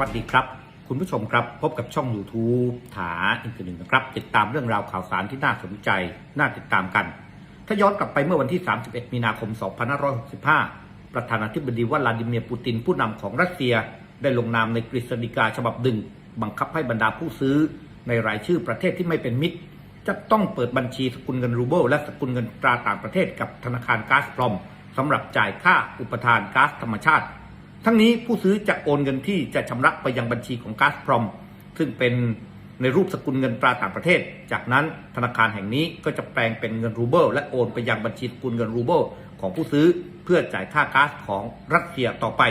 วัสดีครับ คุณผู้ชมครับพบกับช่อง YouTube ถาอินเทอร์เน็ตนะครับ ติดตามเรื่องราวข่าวสารที่น่าสนใจ น่าติดตามกัน ถ้าย้อนกลับไปเมื่อวันที่ 31 มีนาคม 2565 ประธานาธิบดีวลาดิเมียร์ปูตินผู้นำของรัสเซีย ได้ลงนามในกฤษฎีกาฉบับหนึ่ง บังคับให้บรรดาผู้ซื้อ ในรายชื่อประเทศที่ไม่เป็นมิตร จะต้องเปิดบัญชีสกุลเงินรูเบิลและสกุลเงินตราต่างประเทศกับธนาคารก๊าซพรอมสำหรับจ่ายค่าอุปทานก๊าซธรรมชาติ ทั้งนี้ผู้ซื้อจะโอนเงินที่จะชำระไปยังบัญชีของก๊าซพรอม ซึ่งเป็นในรูปสกุลเงินตราต่างประเทศ จากนั้นธนาคารแห่งนี้ก็จะแปลงเป็นเงินรูเบิลและโอนไปยังบัญชีสกุลเงินรูเบิลของผู้ซื้อเพื่อจ่ายค่าก๊าซของรัสเซียต่อไป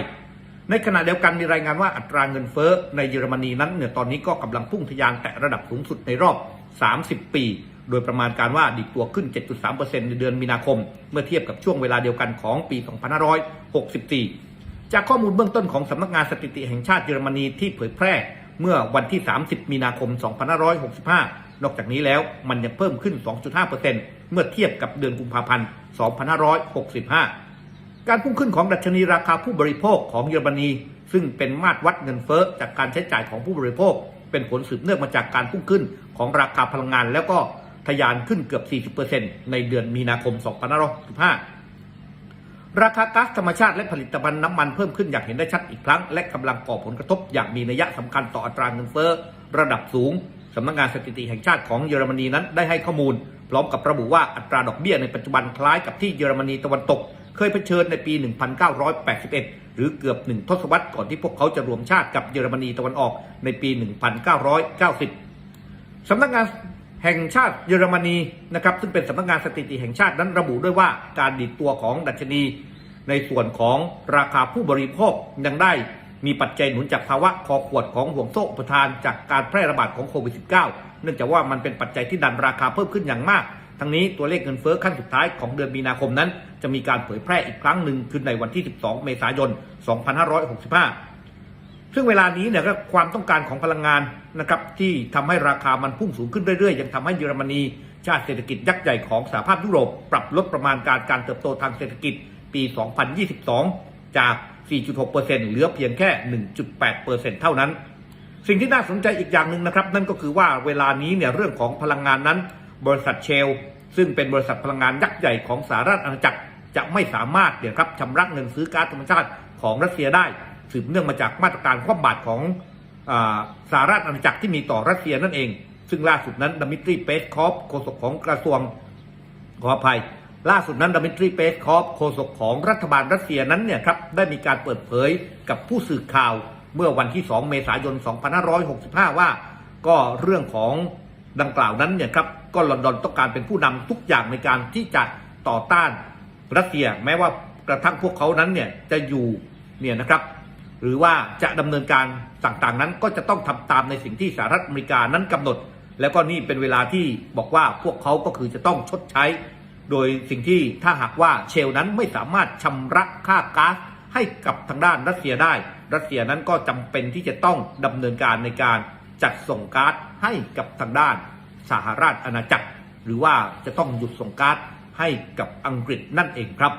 ในขณะเดียวกันมีรายงานว่าอัตราเงินเฟ้อในเยอรมนีนั้นเนี่ยตอนนี้ก็กำลังพุ่งทะยานแตะระดับสูงสุดในรอบ 30 ปี โดยประมาณการว่าดีดตัวขึ้น 7.3%ในเดือนมีนาคม เมื่อเทียบกับช่วงเวลาเดียวกันของปี 2564 จากข้อมูลเบื้องต้นของสำนักงานสถิติแห่งชาติเยอรมนีที่เผยแพร่เมื่อวันที่ 30 มีนาคม 2565 นอกจากนี้แล้วมันยังเพิ่มขึ้น 2.5%เมื่อเทียบกับเดือนกุมภาพันธ์ 2565 การพุ่งขึ้นของดัชนีราคาผู้บริโภคของเยอรมนี ซึ่งเป็นมาตรวัดเงินเฟ้อจากการใช้จ่ายของผู้บริโภค เป็นผลสืบเนื่องมาจากการพุ่งขึ้นของราคาพลังงานแล้วก็ทะยานขึ้นเกือบ 40%ในเดือนมีนาคม 2565 ราคาก๊าซธรรมชาติและผลิตภัณฑ์น้ำมันเพิ่มขึ้นอย่างเห็นได้ชัดอีกครั้ง และกำลังก่อผลกระทบอย่างมีนัยสำคัญต่ออัตราเงินเฟ้อระดับสูงสำนักงานสถิติแห่งชาติของเยอรมนีนั้นได้ให้ข้อมูล พร้อมกับระบุว่าอัตราดอกเบี้ยในปัจจุบันคล้ายกับที่เยอรมนีตะวันตก เคยเผชิญในปี 1981 หรือเกือบหนึ่งทศวรรษก่อนที่พวกเขาจะรวมชาติกับเยอรมนีตะวันออกในปี 1990สำนักงาน แห่งชาติเยอรมนีนะครับซึ่งเป็นสำนักงานสถิติแห่งชาตินั้นระบุด้วยว่าการดีดตัวของดัชนี ในส่วนของราคาผู้บริโภคยังได้มีปัจจัยหนุนจากภาวะคอขวดของห่วงโซ่อุปทานจากการแพร่ระบาดของโควิด -19 เนื่องจากว่ามันเป็นปัจจัยที่ดันราคาเพิ่มขึ้นอย่างมาก ทั้งนี้ตัวเลขเงินเฟ้อขั้นสุดท้ายของเดือนมีนาคมนั้น จะมีการเผยแพร่อีกครั้งหนึ่งคือในวันที่ 12 เมษายน 2565 ซึ่งเวลานี้เนี่ยก็ความต้องการของพลังงานนะครับที่ทำให้ราคามันพุ่งสูงขึ้นเรื่อยๆ ยังทำให้เยอรมนี ชาติเศรษฐกิจยักษ์ใหญ่ของสหภาพยุโรป ปรับลดประมาณการการเติบโตทางเศรษฐกิจปี 2022 จาก 4.6%เหลือเพียงแค่ 1.8%เท่านั้น สิ่งที่น่าสนใจอีกอย่างหนึ่งนะครับ นั่นก็คือว่าเวลานี้เนี่ยเรื่องของพลังงานนั้น บริษัทเชล ซึ่งเป็นบริษัทพลังงานยักษ์ใหญ่ของสหรัฐอาณาจักรจะไม่สามารถเดี๋ยวครับชำระเงินซื้อก๊าซธรรมชาติของรัสเซียได้ สืบเนื่องมาจากมาตรการคว่ำบาตรของอสหรัฐอาณาจักรที่มีต่อรัสเซียนั่นเอง ซึ่งล่าสุดนั้นดมิตรีเปสคอฟโฆษกของกระทรวงขออภัย ล่าสุดนั้นดมิตรีเปสคอฟโฆษกของรัฐบาลรัสเซียนั้นเนี่ยครับได้มีการเปิดเผยกับผู้สื่อข่าวเมื่อวันที่ 2 เมษายน 2565 ว่า ก็เรื่องของดังกล่าวนั้นเนี่ยครับก็ลอนดอนต้องการเป็นผู้นำทุกอย่างในการที่จะต่อต้านรัสเซีย แม้ว่ากระทั่งพวกเขานั้นเนี่ยจะอยู่เนี่ยนะครับ หรือว่าจะดำเนินการต่างๆนั้นก็จะต้องทำตามในสิ่งที่สหรัฐอเมริกานั้นกำหนด แล้วก็นี่เป็นเวลาที่บอกว่าพวกเขาก็คือจะต้องชดใช้ โดยสิ่งที่ถ้าหากว่าเชลนั้นไม่สามารถชำระค่าก๊าซให้กับทางด้านรัสเซียได้ รัสเซียนั้นก็จำเป็นที่จะต้องดำเนินการในการจัดส่งก๊าซให้กับทางด้านสหราชอาณาจักร หรือว่าจะต้องหยุดส่งก๊าซให้กับอังกฤษนั่นเองครับ